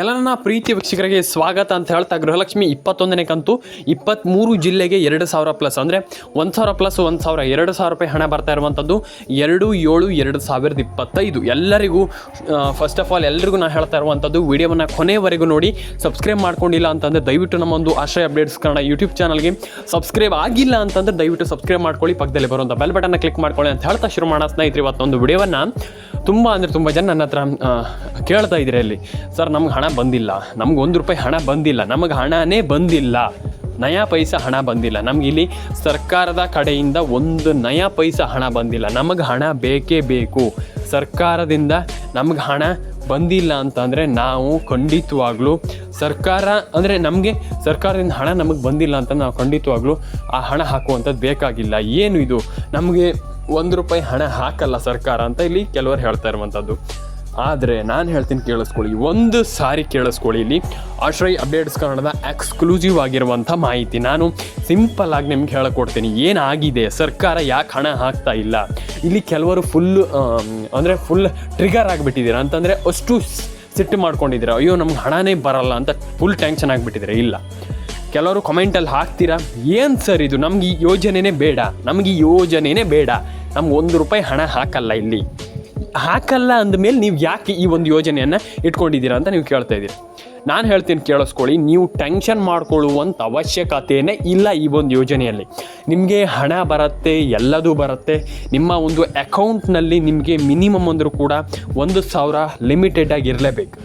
ಎಲ್ಲ ಪ್ರೀತಿ ವೀಕ್ಷಕರಿಗೆ ಸ್ವಾಗತ ಅಂತ ಹೇಳ್ತಾ ಗೃಹಲಕ್ಷ್ಮಿ ಇಪ್ಪತ್ತೊಂದನೇ ಕಂತು ಇಪ್ಪತ್ತ್ಮೂರು ಜಿಲ್ಲೆಗೆ ಎರಡು ಸಾವಿರ ಪ್ಲಸ್ ಅಂದರೆ ಒಂದು ಸಾವಿರ ಪ್ಲಸ್ ಒಂದು ಸಾವಿರ ಎರಡು ಸಾವಿರ ರೂಪಾಯಿ ಹಣ ಬರ್ತಾ ಇರುವಂಥದ್ದು ಎರಡು ಏಳು ಎರಡು ಸಾವಿರದ ಇಪ್ಪತ್ತೈದು. ಎಲ್ಲರಿಗೂ ಫಸ್ಟ್ ಆಫ್ ಆಲ್ ಎಲ್ಲರಿಗೂ ನಾನು ಹೇಳ್ತಾ ಇರುವಂಥದ್ದು ವಿಡಿಯೋವನ್ನು ಕೊನೆವರೆಗೂ ನೋಡಿ. ಸಬ್ಸ್ಕ್ರೈಬ್ ಮಾಡ್ಕೊಂಡಿಲ್ಲ ಅಂತಂದರೆ ದಯವಿಟ್ಟು ನಮ್ಮ ಒಂದು ಆಶ್ರಯ ಅಪ್ಡೇಟ್ಸ್ ಕನ್ನಡ ಯೂಟ್ಯೂಬ್ ಚಾನಲ್ಗೆ ಸಬ್ಸ್ಕ್ರೈಬ್ ಆಗಿಲ್ಲ ಅಂತಂದರೆ ದಯವಿಟ್ಟು ಸಬ್ಸ್ಕ್ರೈಬ್ ಮಾಡ್ಕೊಳ್ಳಿ. ಪಕ್ಕದಲ್ಲಿ ಬರುವಂಥ ಬೆಲ್ ಬಟನ್ನ ಕ್ಲಿಕ್ ಮಾಡ್ಕೊಳ್ಳಿ ಅಂತ ಹೇಳ್ತಾ ಶುರು ಮಾಡೋಣ ಸ್ನೇಹಿತರೆ ಇವತ್ತೊಂದು ವಿಡಿಯೋವನ್ನು. ತುಂಬ ಅಂದರೆ ತುಂಬ ಜನ ನನ್ನ ಹತ್ರ ಕೇಳ್ತಾ ಇದ್ದೀರಿ ಅಲ್ಲಿ ಸರ್ ನಮ್ಗೆ ಹಣ ಬಂದಿಲ್ಲ. ನಮ್ಗೆ ಒಂದು ರೂಪಾಯಿ ಹಣ ಬಂದಿಲ್ಲ. ನಮಗೆ ಹಣನೇ ಬಂದಿಲ್ಲ. ನಯಾ ಪೈಸಾ ಹಣ ಬಂದಿಲ್ಲ. ನಮ್ಗೆ ಇಲ್ಲಿ ಸರ್ಕಾರದ ಕಡೆಯಿಂದ ಒಂದು ನಯಾ ಪೈಸಾ ಹಣ ಬಂದಿಲ್ಲ. ನಮಗೆ ಹಣ ಬೇಕೇ ಬೇಕು. ಸರ್ಕಾರದಿಂದ ನಮ್ಗೆ ಹಣ ಬಂದಿಲ್ಲ ಅಂತಂದರೆ ನಾವು ಖಂಡಿತವಾಗ್ಲೂ ಸರ್ಕಾರ, ಅಂದರೆ ನಮಗೆ ಸರ್ಕಾರದಿಂದ ಹಣ ನಮಗೆ ಬಂದಿಲ್ಲ ಅಂತ ನಾವು ಖಂಡಿತವಾಗ್ಲೂ ಆ ಹಣ ಹಾಕುವಂಥದ್ದು ಬೇಕಾಗಿಲ್ಲ. ಏನು ಇದು? ನಮಗೆ ಒಂದು ರೂಪಾಯಿ ಹಣ ಹಾಕಲ್ಲ ಸರ್ಕಾರ ಅಂತ ಇಲ್ಲಿ ಕೆಲವರು ಹೇಳ್ತಾ ಇರುವಂಥದ್ದು. ಆದರೆ ನಾನು ಹೇಳ್ತೀನಿ ಕೇಳಿಸ್ಕೊಳ್ಳಿ, ಒಂದು ಸಾರಿ ಕೇಳಿಸ್ಕೊಳ್ಳಿ ಇಲ್ಲಿ. ಆಶ್ರಯ್ ಅಪ್ಡೇಟ್ಸ್ ಕನ್ನಡದ ಎಕ್ಸ್ಕ್ಲೂಸಿವ್ ಆಗಿರುವಂಥ ಮಾಹಿತಿ. ನಾನು ಸಿಂಪಲ್ ಆಗಿ ನಿಮ್ಗೆ ಹೇಳಿಕೊಡ್ತೀನಿ, ಏನಾಗಿದೆ? ಸರ್ಕಾರ ಯಾಕೆ ಹಣ ಹಾಕ್ತಾ ಇಲ್ಲ? ಇಲ್ಲಿ ಕೆಲವರು ಫುಲ್ ಅಂದರೆ ಫುಲ್ ಟ್ರಿಗರ್ ಆಗಿಬಿಟ್ಟಿದ್ದೀರಾ? ಅಂತಂದರೆ ಅಷ್ಟು ಸಿಟ್ಟು ಮಾಡ್ಕೊಂಡಿದ್ದೀರಾ? ಅಯ್ಯೋ, ನಮ್ಗೆ ಹಣನೇ ಬರಲ್ಲ ಅಂತ ಫುಲ್ ಟೆನ್ಷನ್ ಆಗಿಬಿಟ್ಟಿದ್ದೀರಾ? ಇಲ್ಲ. ಕೆಲವರು ಕಮೆಂಟಲ್ಲಿ ಹಾಕ್ತೀರಾ? ಏನು ಸರ್ ಇದು? ನಮ್ಗೆ ಈ ಯೋಜನೆನೇ ಬೇಡ. ನಮ್ಗೆ ಈ ಯೋಜನೆನೇ ಬೇಡ. ನಮ್ಗೆ ಒಂದು ರೂಪಾಯಿ ಹಣ ಹಾಕಲ್ಲ ಇಲ್ಲಿ. ಹಾಕಲ್ಲ ಅಂದಮೇಲೆ ನೀವು ಯಾಕೆ ಈ ಒಂದು ಯೋಜನೆಯನ್ನು ಇಟ್ಕೊಂಡಿದ್ದೀರಾ ಅಂತ ನೀವು ಕೇಳ್ತಾ ಇದ್ದೀರಿ. ನಾನು ಹೇಳ್ತೀನಿ ಕೇಳಿಸ್ಕೊಳ್ಳಿ, ನೀವು ಟೆನ್ಷನ್ ಮಾಡ್ಕೊಳ್ಳುವಂಥ ಅವಶ್ಯಕತೆಯೇ ಇಲ್ಲ ಈ ಒಂದು ಯೋಜನೆಯಲ್ಲಿ. ನಿಮಗೆ ಹಣ ಬರುತ್ತೆ, ಎಲ್ಲದೂ ಬರುತ್ತೆ. ನಿಮ್ಮ ಒಂದು ಅಕೌಂಟ್ನಲ್ಲಿ ನಿಮಗೆ ಮಿನಿಮಮ್ ಅಂದರೂ ಕೂಡ ಒಂದು ಸಾವಿರ ಲಿಮಿಟೆಡ್ ಆಗಿ ಇರಲೇಬೇಕು.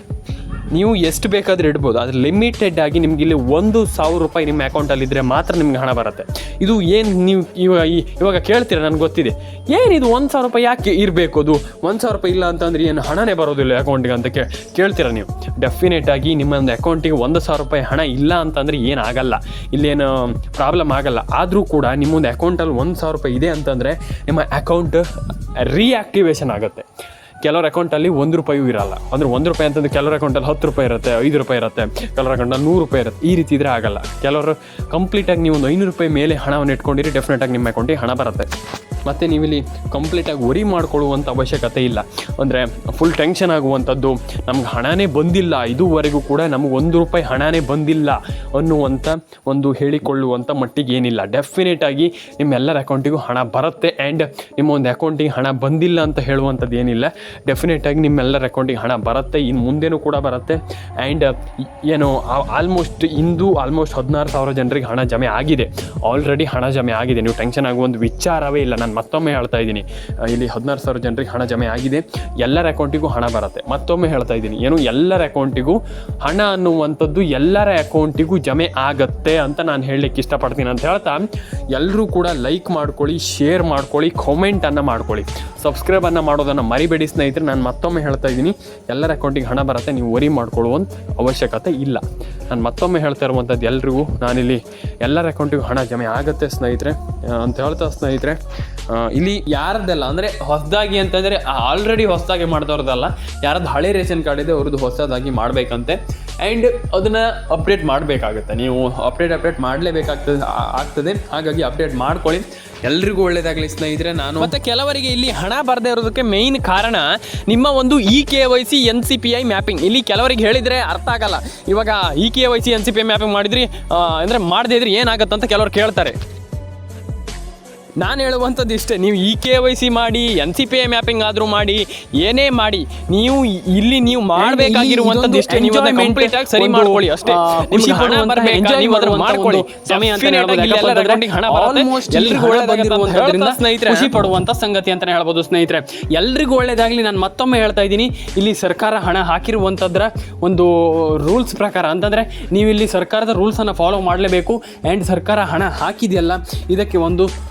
ನೀವು ಎಷ್ಟು ಬೇಕಾದರೂ ಇಡ್ಬೋದು, ಆದರೆ ಲಿಮಿಟೆಡ್ ಆಗಿ ನಿಮ್ಗೆ ಇಲ್ಲಿ ಒಂದು ಸಾವಿರ ರೂಪಾಯಿ ನಿಮ್ಮ ಅಕೌಂಟಲ್ಲಿ ಇದ್ದರೆ ಮಾತ್ರ ನಿಮ್ಗೆ ಹಣ ಬರುತ್ತೆ. ಇದು ಏನು ನೀವು ಇವಾಗ ಈ- ಇವಾಗ ಕೇಳ್ತೀರ, ನನಗೆ ಗೊತ್ತಿದೆ. ಏನಿದು ಒಂದು ಸಾವಿರ ರೂಪಾಯಿ ಯಾಕೆ ಇರಬೇಕು ಅದು? ಒಂದು ಸಾವಿರ ರೂಪಾಯಿ ಇಲ್ಲ ಅಂತಂದ್ರೆ ಏನು ಹಣನೇ ಬರೋದಿಲ್ಲ ಅಕೌಂಟಿಗೆ ಅಂತ ಕೇಳ್ತೀರ ನೀವು? ಡೆಫಿನೆಟ್ ಆಗಿ ನಿಮ್ಮೊಂದು ಅಕೌಂಟಿಗೆ ಒಂದು ಸಾವಿರ ರೂಪಾಯಿ ಹಣ ಇಲ್ಲ ಅಂತಂದರೆ ಏನಾಗಲ್ಲ ಇಲ್ಲೇನು ಪ್ರಾಬ್ಲಮ್ ಆಗಲ್ಲ. ಆದರೂ ಕೂಡ ನಿಮ್ಮೊಂದು ಅಕೌಂಟಲ್ಲಿ ಒಂದು ಸಾವಿರ ರೂಪಾಯಿ ಇದೆ ಅಂತಂದರೆ ನಿಮ್ಮ ಅಕೌಂಟ್ ರಿಯಾಕ್ಟಿವೇಶನ್ ಆಗುತ್ತೆ. ಕೆಲವ್ರ ಅಕೌಂಟಲ್ಲಿ ಒಂದು ರೂಪಾಯಿಯೂ ಇರಲ್ಲ. ಅಂದ್ರೆ ಒಂದು ರೂಪಾಯಿ ಅಂತಂದ್ರೆ ಕೆಲವ್ರ ಅಕೌಂಟಲ್ಲಿ ಹತ್ತು ರೂಪಾಯಿ ಇರುತ್ತೆ, ಐದು ರೂಪಾಯಿ ಇರುತ್ತೆ, ಕೆಲವ್ರ ಅಕೌಂಟಲ್ಲಿ ನೂರು ರೂಪಾಯಿ ಇರುತ್ತೆ. ಈ ರೀತಿ ಇದ್ರೆ ಆಗಲ್ಲ. ಕೆಲವರು ಕಂಪ್ಲೀಟಾಗಿ ನೀವು ಒಂದು ಐನೂರು ರೂಪಾಯಿ ಮೇಲೆ ಹಣವನ್ನು ಇಟ್ಕೊಂಡಿರಿ ಡೆಫಿನೆಟಾಗಿ ನಿಮ್ಮ ಅಕೌಂಟಿಗೆ ಹಣ ಬರುತ್ತೆ. ಮತ್ತು ನೀವಿಲ್ಲಿ ಕಂಪ್ಲೀಟಾಗಿ ವರಿ ಮಾಡ್ಕೊಳ್ಳುವಂಥ ಅವಶ್ಯಕತೆ ಇಲ್ಲ. ಅಂದರೆ ಫುಲ್ ಟೆನ್ಷನ್ ಆಗುವಂಥದ್ದು, ನಮ್ಗೆ ಹಣನೇ ಬಂದಿಲ್ಲ, ಇದುವರೆಗೂ ಕೂಡ ನಮಗೆ ಒಂದು ರೂಪಾಯಿ ಹಣನೇ ಬಂದಿಲ್ಲ ಅನ್ನುವಂಥ ಒಂದು ಹೇಳಿಕೊಳ್ಳುವಂಥ ಮಟ್ಟಿಗೆ ಏನಿಲ್ಲ. ಡೆಫಿನೆಟ್ ಆಗಿ ನಿಮ್ಮೆಲ್ಲರ ಅಕೌಂಟಿಗೂ ಹಣ ಬರುತ್ತೆ ಆ್ಯಂಡ್ ನಿಮ್ಮ ಒಂದು ಅಕೌಂಟಿಗೆ ಹಣ ಬಂದಿಲ್ಲ ಅಂತ ಹೇಳುವಂಥದ್ದು ಏನಿಲ್ಲ. ಡೆಫಿನೆಟ್ ಆಗಿ ನಿಮ್ಮೆಲ್ಲರ ಅಕೌಂಟಿಗೆ ಹಣ ಬರುತ್ತೆ ಇನ್ನು ಮುಂದೆನೂ ಕೂಡ ಬರುತ್ತೆ. ಆ್ಯಂಡ್ ಏನು ಆಲ್ಮೋಸ್ಟ್ ಇಂದು ಆಲ್ಮೋಸ್ಟ್ ಹದಿನಾರು ಸಾವಿರ ಜನರಿಗೆ ಹಣ ಜಮೆ ಆಗಿದೆ. ಆಲ್ರೆಡಿ ಹಣ ಜಮೆ ಆಗಿದೆ. ನೀವು ಟೆನ್ಷನ್ ಆಗುವ ಒಂದು ವಿಚಾರವೇ ಇಲ್ಲ. ನಾನು ಮತ್ತೊಮ್ಮೆ ಹೇಳ್ತಾ ಇದ್ದೀನಿ. ಇಲ್ಲಿ ಹದಿನಾರು ಸಾವಿರ ಜನರಿಗೆ ಹಣ ಜಮೆ ಆಗಿದೆ. ಎಲ್ಲರ ಅಕೌಂಟಿಗೂ ಹಣ ಬರುತ್ತೆ. ಮತ್ತೊಮ್ಮೆ ಹೇಳ್ತಾ ಇದ್ದೀನಿ. ಏನು, ಎಲ್ಲರ ಅಕೌಂಟಿಗೂ ಹಣ ಅನ್ನುವಂಥದ್ದು ಎಲ್ಲರ ಅಕೌಂಟಿಗೂ ಜಮೆ ಆಗತ್ತೆ ಅಂತ ನಾನು ಹೇಳಲಿಕ್ಕೆ ಇಷ್ಟಪಡ್ತೀನಿ ಅಂತ ಹೇಳ್ತಾ ಎಲ್ಲರೂ ಕೂಡ ಲೈಕ್ ಮಾಡ್ಕೊಳ್ಳಿ ಶೇರ್ ಮಾಡ್ಕೊಳ್ಳಿ ಕಾಮೆಂಟನ್ನು ಮಾಡ್ಕೊಳ್ಳಿ. ಸಬ್ಸ್ಕ್ರೈಬನ್ನು ಮಾಡೋದನ್ನು ಮರಿಬೇಡಿ ಸ್ನೇಹಿತರೆ, ನಾನು ಮತ್ತೊಮ್ಮೆ ಹೇಳ್ತಾ ಇದ್ದೀನಿ, ಎಲ್ಲರ ಅಕೌಂಟಿಗೆ ಹಣ ಬರುತ್ತೆ, ನೀವು ವರಿ ಮಾಡ್ಕೊಳ್ಳುವಂಥ ಅವಶ್ಯಕತೆ ಇಲ್ಲ. ನಾನು ಮತ್ತೊಮ್ಮೆ ಹೇಳ್ತಾ ಇರುವಂಥದ್ದು ಎಲ್ರಿಗೂ, ನಾನಿಲ್ಲಿ ಎಲ್ಲರ ಅಕೌಂಟಿಗೂ ಹಣ ಜಮೆ ಆಗುತ್ತೆ ಸ್ನೇಹಿತರೆ. ಅಂತ ಹೇಳ್ತಾ ಸ್ನೇಹಿತರೆ ಇಲ್ಲಿ ಯಾರದ್ದೆಲ್ಲ, ಅಂದರೆ ಹೊಸದಾಗಿ ಅಂತಂದರೆ ಆಲ್ರೆಡಿ ಹೊಸದಾಗಿ ಮಾಡಿದವ್ರದ್ದಲ್ಲ, ಯಾರದ್ದು ಹಳೆ ರೇಷನ್ ಕಾರ್ಡ್ ಇದೆ, ಅವ್ರದ್ದು ಹೊಸದಾಗಿ ಮಾಡಬೇಕಂತೆ. ಆ್ಯಂಡ್ ಅದನ್ನು ಅಪ್ಡೇಟ್ ಮಾಡಬೇಕಾಗುತ್ತೆ. ನೀವು ಅಪ್ಡೇಟ್ ಅಪ್ಡೇಟ್ ಮಾಡಲೇಬೇಕಾಗ್ತದೆ ಆಗ್ತದೆ. ಹಾಗಾಗಿ ಅಪ್ಡೇಟ್ ಮಾಡ್ಕೊಳ್ಳಿ. ಎಲ್ರಿಗೂ ಒಳ್ಳೇದಾಗಲಿ ಸ್ನೇಹಿತರೆ, ನಾನು ಮತ್ತೆ ಕೆಲವರಿಗೆ ಇಲ್ಲಿ ಹಣ ಬರದೇ ಇರೋದಕ್ಕೆ ಮೇಯ್ನ್ ಕಾರಣ ನಿಮ್ಮ ಒಂದು e K Y C N C P I mapping ಇಲ್ಲಿ ಕೆಲವರಿಗೆ ಹೇಳಿದರೆ ಅರ್ಥ ಆಗಲ್ಲ. ಇವಾಗ e K Y C N C P I mapping ಮಾಡಿದ್ರಿ ಅಂದರೆ ಮಾಡದೇ ಇದ್ರೆ ಏನಾಗುತ್ತೆ ಅಂತ ಕೆಲವರು ಕೇಳ್ತಾರೆ. ನಾನು ಹೇಳುವಂಥದ್ದು ಇಷ್ಟೇ ನೀವು ಇ ಕೆ ವೈ ಸಿ ಮಾಡಿ N C P I mapping ಆದರೂ ಮಾಡಿ ಏನೇ ಮಾಡಿ ನೀವು ಇಲ್ಲಿ ನೀವು ಮಾಡಬೇಕಾಗಿರುವಂಥದ್ದು ಇಷ್ಟೇ ನೀವು ಅದನ್ನ ಕಂಪ್ಲೀಟ್ ಆಗಿ ಸರಿ ಮಾಡ್ಕೊಳ್ಳಿ ಅಷ್ಟೇ. ನಿಮ್ಗೆ ಹಣ ಬರಬೇಕು? ನೀವು ಅದನ್ನ ಮಾಡ್ಕೊಳ್ಳಿ. ಸಮಯ ಅಂತ ಹಣ ಬರುತ್ತೆ. ಎಲ್ರಿಗೂ ಬಂದಿರುವಂಥದ್ರಿಂದ ಹೇಳ್ತಾ ಸ್ನೇಹಿತರೆ. ಖುಷಿ ಪಡುವಂಥ ಸಂಗತಿ ಅಂತಲೇ ಹೇಳ್ಬೋದು ಸ್ನೇಹಿತರೆ. ಎಲ್ರಿಗೂ ಒಳ್ಳೇದಾಗಲಿ. ನಾನು ಮತ್ತೊಮ್ಮೆ ಹೇಳ್ತಾ ಇದ್ದೀನಿ. ಇಲ್ಲಿ ಸರ್ಕಾರ ಹಣ ಹಾಕಿರುವಂಥದ್ರ ಒಂದು ರೂಲ್ಸ್ ಪ್ರಕಾರ. ಅಂತಂದರೆ ನೀವು ಇಲ್ಲಿ ಸರ್ಕಾರದ ರೂಲ್ಸನ್ನು ಫಾಲೋ ಮಾಡಲೇಬೇಕು. ಆ್ಯಂಡ್ ಸರ್ಕಾರ ಹಣ ಹಾಕಿದೆಯಲ್ಲ ಇದಕ್ಕೆ ಒಂದು